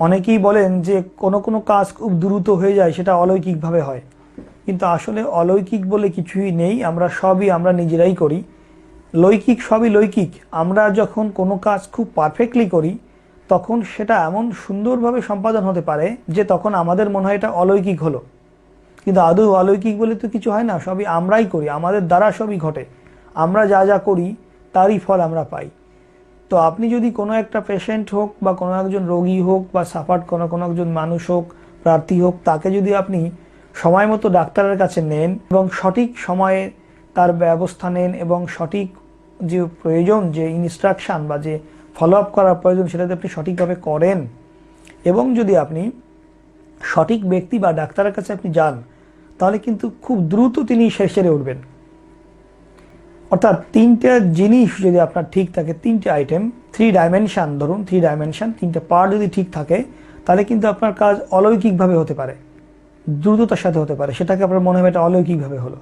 অনেকেই বলেন যে কোনো কোনো কাজ খুব দ্রুত হয়ে যায়, সেটা অলৌকিকভাবে হয়। কিন্তু আসলে অলৌকিক বলে কিছুই নেই, আমরা সবই আমরা নিজেরাই করি। লৌকিক সবই লৌকিক। আমরা যখন কোনো কাজ খুব পারফেক্টলি করি, তখন সেটা এমন সুন্দরভাবে সম্পাদন হতে পারে যে তখন আমাদের মনে হয় এটা অলৌকিক হলো। কিন্তু আদৌ অলৌকিক বলে তো কিছু হয় না, সবই আমরাই করি, আমাদের দ্বারা সবই ঘটে। আমরা যা যা করি, তারই ফল আমরা পাই। তো আপনি যদি কোনো একটা পেশেন্ট হোক বা কোনো একজন রোগী হোক বা সাফার কোনো কোনো একজন মানুষ হোক, প্রার্থী হোক, তাকে যদি আপনি সময় মতো ডাক্তারের কাছে নেন এবং সঠিক সময়ে তার ব্যবস্থা নেন এবং সঠিক যে প্রয়োজন, যে ইনস্ট্রাকশন বা যে ফলো আপ করার প্রয়োজন সেটা যদি আপনি সঠিকভাবে করেন এবং যদি আপনি সঠিক ব্যক্তি বা ডাক্তারের কাছে আপনি যান, তাহলে কিন্তু খুব দ্রুত তিনি শেষে উঠবেন। অর্থাৎ তিনটে জিনিস যদি আপনার ঠিক থাকে, তিনটে আইটেম থ্রি ডাইমেনশান ধরুন থ্রি ডাইমেনশান তিনটে পার্ট যদি ঠিক থাকে, তাহলে কিন্তু আপনার কাজ অলৌকিকভাবে হতে পারে, দ্রুততার সাথে হতে পারে, সেটাকে আপনার মনে হবে এটা অলৌকিকভাবে হলো।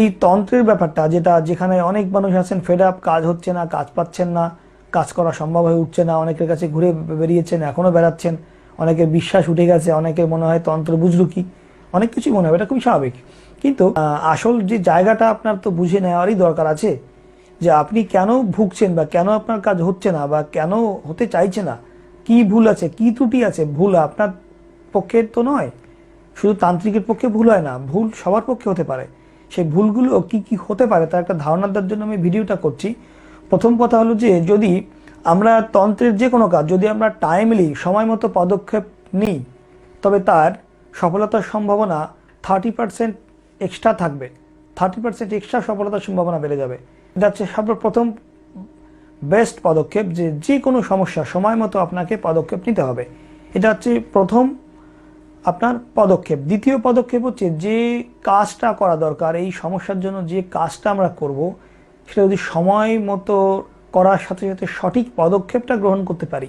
এই তন্ত্রের ব্যাপারটা, যেটা যেখানে অনেক মানুষ আছেন ফেড আপ কাজ হচ্ছে না, কাজ পাচ্ছেন না, কাজ করা সম্ভব হয়ে উঠছে না, অনেকের কাছে ঘুরে বেরিয়েছেন এখনও বেড়াচ্ছেন, অনেকের বিশ্বাস উঠে গেছে, অনেকের মনে হয় তন্ত্র বুঝলু কি, অনেক কিছুই মনে হবে, এটা খুবই স্বাভাবিক। কিন্তু আসল যে জায়গাটা আপনার তো বুঝে নেওয়ারই দরকার আছে, যে আপনি কেন ভুগছেন বা কেন আপনার কাজ হচ্ছে না বা কেন হতে চাইছে না? কি ভুল আছে? কি ত্রুটি আছে? ভুল আপনার পক্ষে তো নয়। শুধু তান্ত্রিকের পক্ষে ভুল হয় না, ভুল সবার পক্ষে হতে পারে। সেই ভুলগুলো কি কি হতে পারে তার একটা ধারণা দেওয়ার জন্য আমি ভিডিওটা করছি। প্রথম কথা হলো যে, যদি আমরা তন্ত্রের যে কোনো কাজ, যদি আমরা টাইমলি সময় মতো পদক্ষেপ নিই, তবে তার সফলতার সম্ভাবনা থার্টি পার্সেন্ট এক্সট্রা থাকবে। থার্টি পার্সেন্ট এক্সট্রা সফলতার সম্ভাবনা বেড়ে যাবে। এটা হচ্ছে সর্বপ্রথম বেস্ট পদক্ষেপ যে যে কোনো সমস্যা সময় মতো আপনাকে পদক্ষেপ নিতে হবে। এটা হচ্ছে প্রথম আপনার পদক্ষেপ। দ্বিতীয় পদক্ষেপ হচ্ছে যে কাজটা করা দরকার, এই সমস্যার জন্য যে কাজটা আমরা করব, সেটা যদি সময় মতো করার সাথে সাথে সঠিক পদক্ষেপটা গ্রহণ করতে পারি,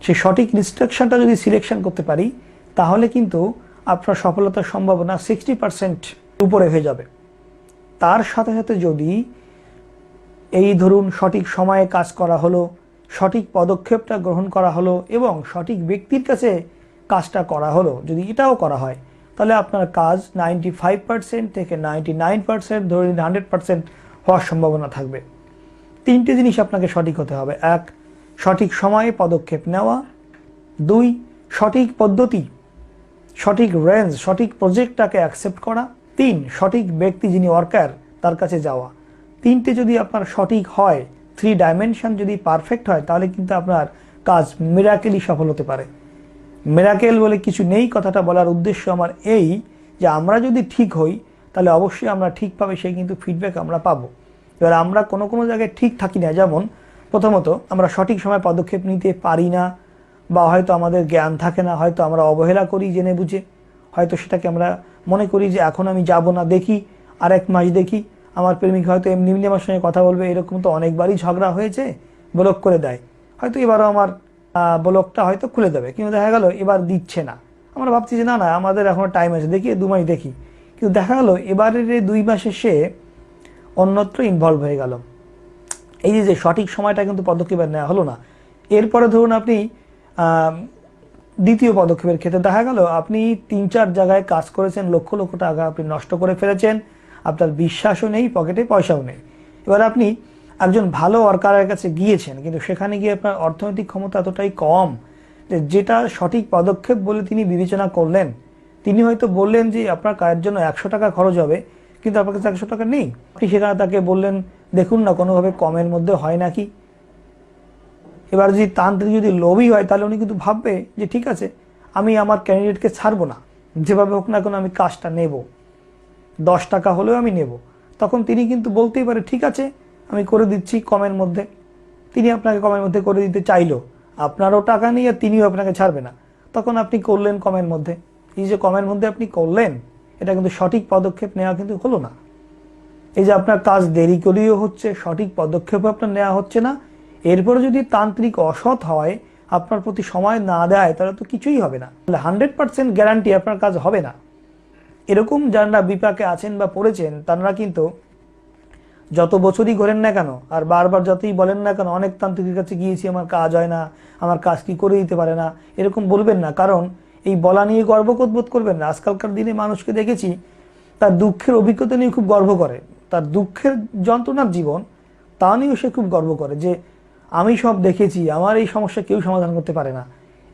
সেই সঠিক ইনস্ট্রাকশনটা যদি সিলেকশন করতে পারি, তাহলে কিন্তু আপনার সফলতার সম্ভাবনা সিক্সটি পার্সেন্ট উপরে হয়ে যাবে। তার সাথে সাথে যদি এই ধরুন সঠিক সময়ে কাজ করা হলো, সঠিক পদক্ষেপটা গ্রহণ করা হলো এবং সঠিক ব্যক্তির কাছে কাজটা করা হলো, যদি এটাও করা হয়, তাহলে আপনার কাজ নাইনটি ফাইভ পার্সেন্ট থেকে নাইনটি নাইন পার্সেন্ট ধরে হান্ড্রেড পার্সেন্ট হওয়ার সম্ভাবনা থাকবে। তিনটে জিনিস আপনাকে সঠিক হতে হবে। এক, সঠিক সময়ে পদক্ষেপ নেওয়া। দুই, সঠিক পদ্ধতি সঠিক রেঞ্জ সঠিক প্রজেক্টটাকে অ্যাকসেপ্ট করা। তিন, সঠিক ব্যক্তি যিনি ওয়ার্কার তার কাছে যাওয়া। তিনটে যদি আপনার সঠিক হয় থ্রি ডাইমেনশন যদি পারফেক্ট হয়, তাহলে কিন্তু আপনার কাজ মিরাকেলই সফল হতে পারে। মেরাকেল বলে কিছু নেই, কথাটা বলার উদ্দেশ্য আমার এই যে আমরা যদি ঠিক হই, তাহলে অবশ্যই আমরা ঠিকভাবে সেই কিন্তু ফিডব্যাক আমরা পাবো। এবার আমরা কোনো কোনো জায়গায় ঠিক থাকি না, যেমন প্রথমত আমরা সঠিক সময় পদক্ষেপ নিতে পারি না বা হয়তো আমাদের জ্ঞান থাকে না, হয়তো আমরা অবহেলা করি জেনে বুঝে। হয়তো সেটাকে আমরা মনে করি যে এখন আমি যাব না, দেখি আর এক মাস দেখি। আমার প্রেমিক হয়তো এমনি এমনি আমার সঙ্গে কথা বলবে, এরকম তো অনেকবারই ঝগড়া হয়েছে, ব্লক করে দেয়। হয়তো এবারও আমার ব্লকটা হয়তো খুলে দেবে, কিন্তু দেখা গেল এবার দিচ্ছে না। আমরা ভাবছি যে না না, আমাদের এখনও টাইম আছে, দেখি, দু মাস দেখি। কিন্তু দেখা গেল এবারের দুই মাসে সে অন্যত্র ইনভলভ হয়ে গেল। এই যে সঠিক সময়টা কিন্তু পদক্ষেপ নেওয়া হলো না। এরপরে ধরুন আপনি দ্বিতীয় পদক্ষেপের ক্ষেত্রে দেখা গেল, আপনি তিন চার জায়গায় কাজ করেছেন, লক্ষ লক্ষ টাকা আপনি নষ্ট করে ফেলেছেন, আপনার বিশ্বাসও নেই, পকেটে পয়সাও নেই। এবার আপনি একজন ভালো ওয়ার্কারের কাছে গিয়েছেন, কিন্তু সেখানে গিয়ে আপনার অর্থনৈতিক ক্ষমতা এতটাই কম যে যেটা সঠিক পদক্ষেপ বলে তিনি বিবেচনা করলেন। তিনি হয়তো বললেন যে আপনার কাজের জন্য একশো টাকা খরচ হবে, কিন্তু আপনার কাছে একশো টাকা নেই। আপনি সেখানে তাকে বললেন, দেখুন না, কোনোভাবে কমের মধ্যে হয় নাকি? এবার যদি তান্ত্রিক যদি লোভী হয়, তাহলে উনি কিন্তু ভাববে যে ঠিক আছে, আমি আমার ক্যান্ডিডেটকে ছাড়বো না। যেভাবে হোক না কেন আমি কাজটা নেব। দশ টাকা হলেও আমি নেব। তখন তিনি কিন্তু বলতেই পারে, ঠিক আছে, আমি করে দিচ্ছি কমের মধ্যে। তিনি আপনাকে কমের মধ্যে করে দিতে চাইলো। আপনারও টাকা নেই আর তিনিও আপনাকে ছাড়বে না। তখন আপনি করলেন কমের মধ্যে। এই যে কমের মধ্যে আপনি করলেন, এটা কিন্তু সঠিক পদক্ষেপ নেওয়া কিন্তু হলো না। এই যে আপনার কাজ দেরি করেও হচ্ছে, সঠিক পদক্ষেপও আপনার নেওয়া হচ্ছে না এরপরে যদি তান্ত্রিক অসৎ হয়, আপনার প্রতি সময় না দেয়, তাহলে তো কিছুই হবে না। তাহলে হান্ড্রেড পার্সেন্ট গ্যারান্টি আপনার কাজ হবে না। এরকম যারা বিপাকে আছেন বা পড়েছেন, তারা কিন্তু যত বছরই করেন না কেন, আর বারবার যতই বলেন না কেন, অনেক তান্ত্রিকের কাছে গিয়েছি, আমার কাজ হয় না, আমার কাজ কি করে দিতে পারে না, এরকম বলবেন না। কারণ এই বলা নিয়ে গর্ববোধ করবেন না। আজকালকার দিনে মানুষকে দেখেছি, তার দুঃখের অভিজ্ঞতা নিয়ে খুব গর্ব করে। তার দুঃখের যন্ত্রণার জীবন, তা নিয়েও সে খুব গর্ব করে যে আমি সব দেখেছি, আমার এই সমস্যা কেউ সমাধান করতে পারে না।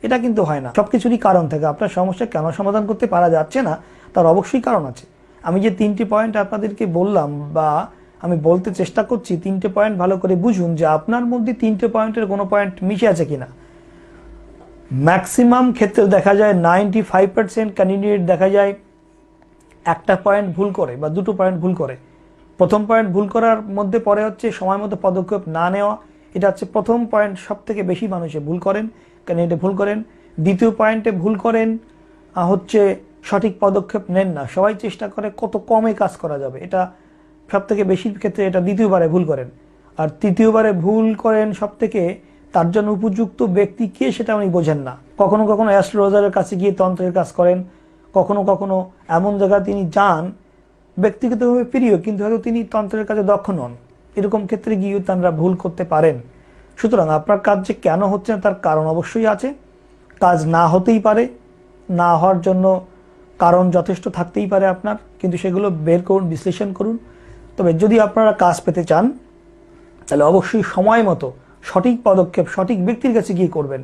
এটা কিন্তু হয় না। সব কিছুরই কারণ থাকে। আপনার সমস্যা কেন সমাধান করতে পারা যাচ্ছে না, তার অবশ্যই কারণ আছে। আমি যে তিনটি পয়েন্ট আপনাদেরকে বললাম বা আমি বলতে চেষ্টা করছি, তিনটে পয়েন্ট ভালো করে বুঝুন যে আপনার মধ্যে তিনটে পয়েন্টের কোনো পয়েন্ট মিশে আছে কিনা। ম্যাক্সিমাম ক্ষেত্রে দেখা যায় নাইনটি ফাইভ পার্সেন্ট ক্যান্ডিডেট দেখা যায় একটা পয়েন্ট ভুল করে বা দুটো পয়েন্ট ভুল করে। প্রথম পয়েন্ট ভুল করার মধ্যে পরে হচ্ছে সময় মতো পদক্ষেপ না নেওয়া এটা হচ্ছে প্রথম পয়েন্ট সব থেকে বেশি মানুষে ভুল করেন। কেন এটা ভুল করেন? দ্বিতীয় পয়েন্টে ভুল করেন হচ্ছে সঠিক পদক্ষেপ নেন না। সবাই চেষ্টা করে কত কমে কাজ করা যাবে। এটা সব থেকে বেশি ক্ষেত্রে এটা দ্বিতীয়বারে ভুল করেন। আর তৃতীয়বারে ভুল করেন সব থেকে তার জন্য উপযুক্ত ব্যক্তি কে সেটা উনি বোঝেন না। কখনো কখনো অ্যাস্ট্রোলজারের কাছে গিয়ে তন্ত্রের কাজ করেন। কখনো কখনো এমন জায়গায় তিনি যান, ব্যক্তিগতভাবে প্রিয়, কিন্তু হয়তো তিনি তন্ত্রের কাজে দক্ষ নন। এরকম ক্ষেত্রে গিয়েও তারা ভুল করতে পারেন। সুতরাং আপনার কাজ যে কেন হচ্ছে না, তার কারণ অবশ্যই আছে। কাজ না হতেই পারে, না হওয়ার জন্য কারণ যথেষ্ট থাকতেই পারে আপনার। কিন্তু সেগুলো বের করুন, বিশ্লেষণ করুন। তবে যদি আপনারা কাজ পেতে চান, তাহলে অবশ্যই সময় মতো সঠিক পদক্ষেপ, সঠিক ব্যক্তির কাছে গিয়ে করবেন।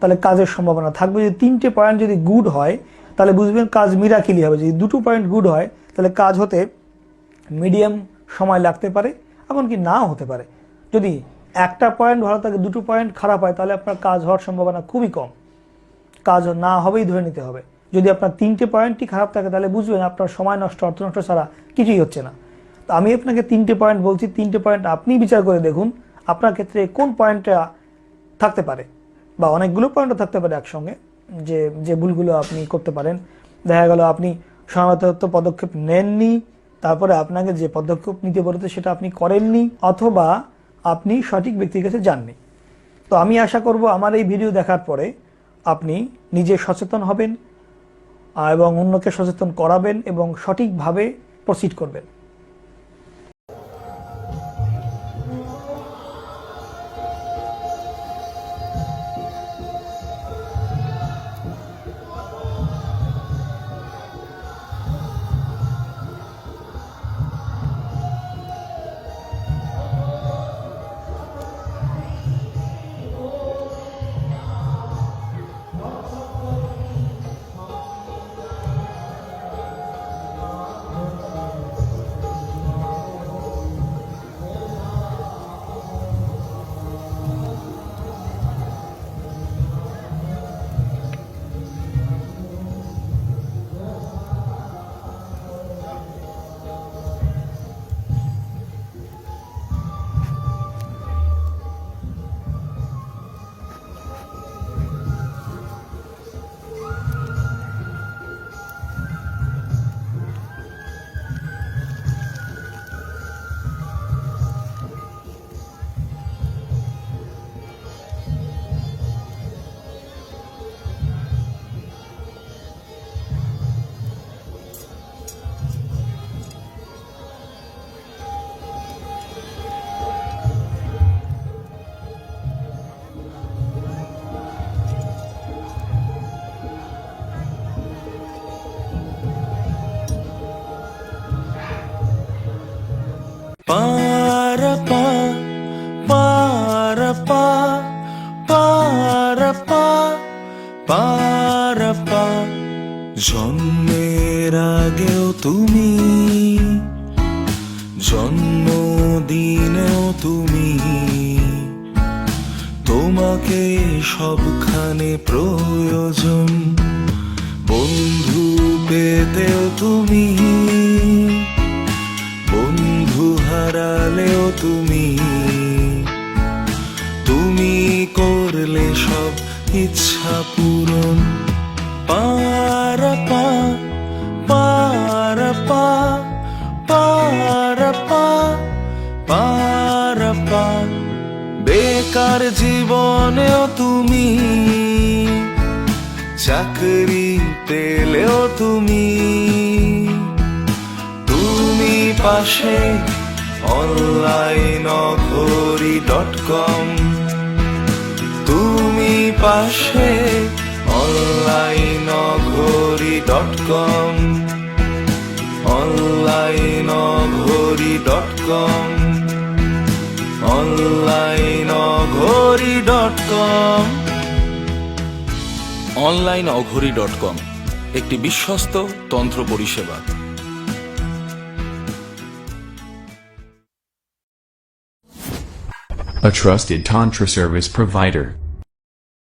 তাহলে কাজের সম্ভাবনা থাকবে। যদি তিনটে পয়েন্ট যদি গুড হয়, তাহলে বুঝবেন কাজ মিরাকিলি হবে। যদি দুটো পয়েন্ট গুড হয়, তাহলে কাজ হতে মিডিয়াম সময় লাগতে পারে। এমনকি নাও হতে পারে? যদি একটা পয়েন্ট ভালো থাকে, দুটো পয়েন্ট খারাপ হয়, তাহলে আপনার কাজ হওয়ার সম্ভাবনা খুবই কম। কাজ না হবেই ধরে নিতে হবে। যদি আপনার তিনটে পয়েন্টই খারাপ থাকে, তাহলে বুঝবেন আপনার সময় নষ্ট অর্থ নষ্ট ছাড়া কিছুই হচ্ছে না। তো আমি আপনাকে তিনটে পয়েন্ট বলছি। তিনটে পয়েন্ট আপনি বিচার করে দেখুন, আপনার ক্ষেত্রে কোন পয়েন্টটা থাকতে পারে। বা অনেকগুলো পয়েন্টও থাকতে পারে একসঙ্গে, যে যে ভুলগুলো আপনি করতে পারেন। দেখা গেল আপনি সময়ত পদক্ষেপ নেননি তারপরে আপনাকে যে পদক্ষেপ নিতে বলতে সেটা আপনি করেননি অথবা আপনি সঠিক ব্যক্তির কাছে যাননি। তো আমি আশা করব আমার এই ভিডিও দেখার পরে আপনি নিজে সচেতন হবেন এবং অন্যকে সচেতন করাবেন এবং সঠিকভাবে প্রসিড করবেন। জন্মের আগেও তুমি, জন্মদিনেও তুমি। তোমাকে সবখানে প্রয়োজন, বন্ধু পেতেও তুমি, বন্ধু হারালেও তুমি। তুমি করলে সব ইচ্ছা পূরণ পারাপা জীবনেও তুমি। চাকরি পেলেও তুমি। তুমি পাশে অনলাইন অঘোরি ডট কম তুমি পাশে online Aghori dot com online Aghori dot com online Aghori dot com online Aghori dot com একটি বিশ্বস্ত তন্ত্র পরিষেবা A trusted Tantra service provider.